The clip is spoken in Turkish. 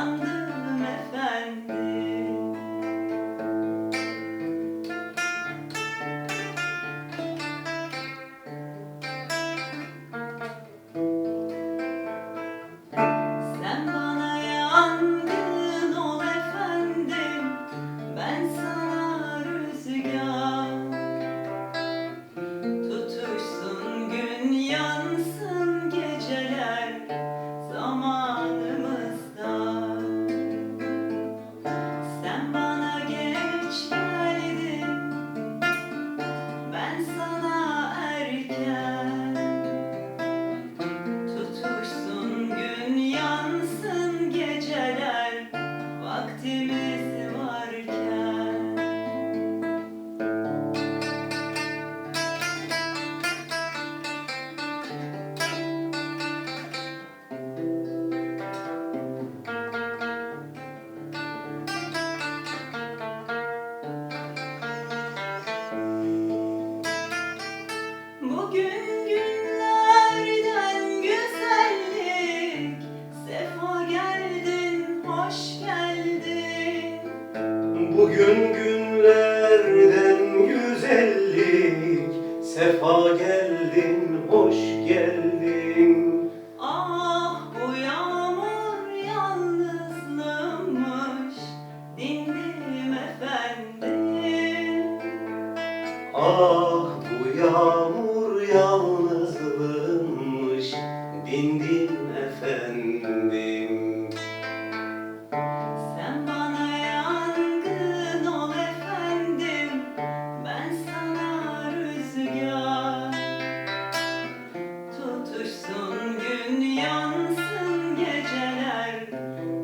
yandım efendi Sen bana yangın ol efendim. Ben sana rüzgar. Tutuşsun gün yan Bugün günlerden güzellik. Sefa geldin, hoş geldin. Bugün günlerden güzellik. Sefa geldin, hoş geldin. Ah bu yağmur yalnızlığımış. Dinlerim efendim. Ah bu yağmur Amen.